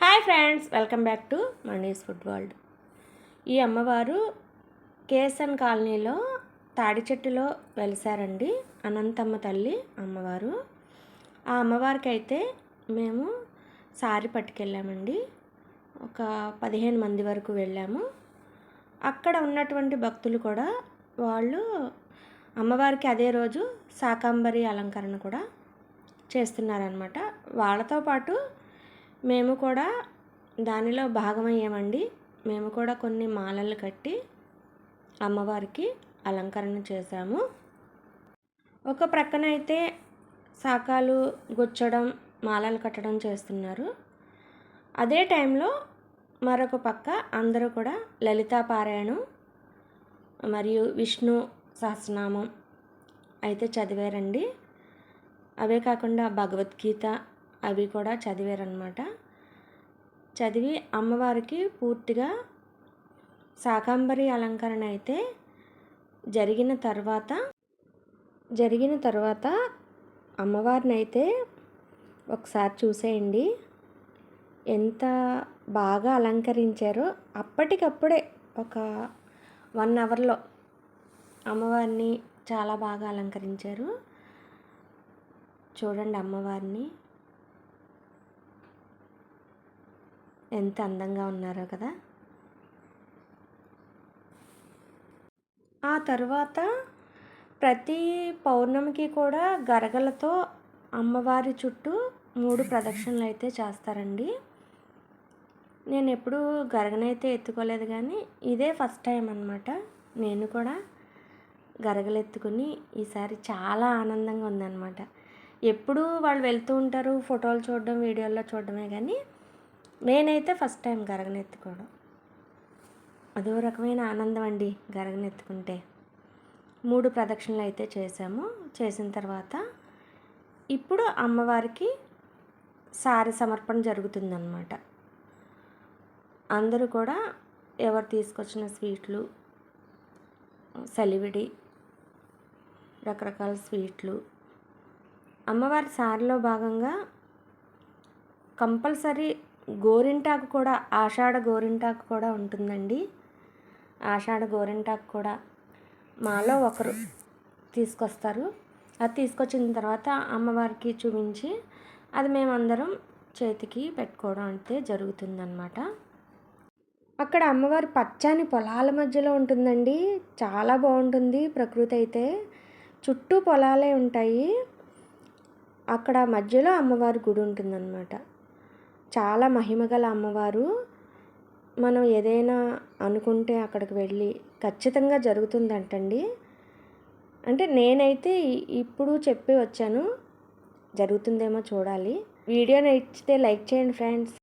Hi friends welcome back to Mani's food world. ఈ అమ్మవారు కేసన్ కాలనీలో తాడి చెట్టులో వెలిసారండి అనంతమ్మ తల్లి అమ్మవారు. ఆ అమ్మవారికి అయితే మేము సారి పట్టుకెళ్ళామండి. ఒక పదిహేను మంది వరకు వెళ్ళాము. అక్కడ ఉన్నటువంటి భక్తులు కూడా వాళ్ళు అమ్మవారికి అదే రోజు శాకాంబరి అలంకరణ కూడా చేస్తున్నారనమాట వాళ్ళతో పాటు మేము కూడా దానిలో భాగమయ్యామండి. మేము కూడా కొన్ని మాలలు కట్టి అమ్మవారికి అలంకరణ చేశాము. ఒక ప్రక్కన అయితే శాకాలు గుచ్చడం మాలలు కట్టడం చేస్తున్నారు. అదే టైంలో మరొక పక్క అందరూ కూడా లలితా పారాయణం మరియు విష్ణు సహస్రనామం అయితే చదివారండి. అవే కాకుండా భగవద్గీత అవి కూడా చదివారనమాట చదివి అమ్మవారికి పూర్తిగా శాకాంబరి అలంకరణ అయితే జరిగిన తర్వాత జరిగిన తర్వాత అమ్మవారిని అయితే ఒకసారి చూసేయండి. ఎంత బాగా అలంకరించారో అప్పటికప్పుడే ఒక వన్ అవర్లో అమ్మవారిని చాలా బాగా అలంకరించారు. చూడండి అమ్మవారిని. ఎంత అందంగా ఉన్నారో కదా. ఆ తర్వాత ప్రతి పౌర్ణమికి కూడా గరగలతో అమ్మవారి చుట్టూ మూడు ప్రదక్షిణలు అయితే చేస్తారండి. నేను ఎప్పుడూ గరగనైతే ఎత్తుకోలేదు కానీ ఇదే ఫస్ట్ టైం అనమాట నేను కూడా గరగలు ఎత్తుకుని ఈసారి చాలా ఆనందంగా ఉందన్నమాట. ఎప్పుడు వాళ్ళు వెళ్తూ ఉంటారు ఫోటోలు చూడడం వీడియోల్లో చూడడమే కానీ నేనైతే ఫస్ట్ టైం గరగనెత్తుకోవడం. అదో రకమైన ఆనందం అండి గరగనెత్తుకుంటే. మూడు ప్రదక్షిణలు అయితే చేసాము చేసిన తర్వాత ఇప్పుడు అమ్మవారికి సారి సమర్పణ జరుగుతుందన్నమాట. అందరూ కూడా ఎవరు తీసుకొచ్చిన స్వీట్లు సలివిడి రకరకాల స్వీట్లు. అమ్మవారి సారిలో భాగంగా కంపల్సరీ గోరింటాకు కూడా ఆషాఢ గోరింటాకు కూడా ఉంటుందండి. ఆషాఢ గోరింటాకు కూడా మాలో ఒకరు తీసుకొస్తారు. అది తీసుకొచ్చిన తర్వాత అమ్మవారికి చూపించి అది మేమందరం చేతికి పెట్టుకోవడం అయితే జరుగుతుందన్నమాట. అక్కడ అమ్మవారి పచ్చని పొలాల మధ్యలో ఉంటుందండి. చాలా బాగుంటుంది ప్రకృతి అయితే. చుట్టూ పొలాలే ఉంటాయి. అక్కడ మధ్యలో అమ్మవారి గుడి ఉంటుందన్నమాట. చాలా మహిమగల అమ్మవారు. మనం ఏదైనా అనుకుంటే అక్కడికి వెళ్ళి ఖచ్చితంగా జరుగుతుందంటండి. అంటే నేనైతే ఇప్పుడు చెప్పి వచ్చాను జరుగుతుందేమో చూడాలి. వీడియో నచ్చితే లైక్ చేయండి ఫ్రెండ్స్.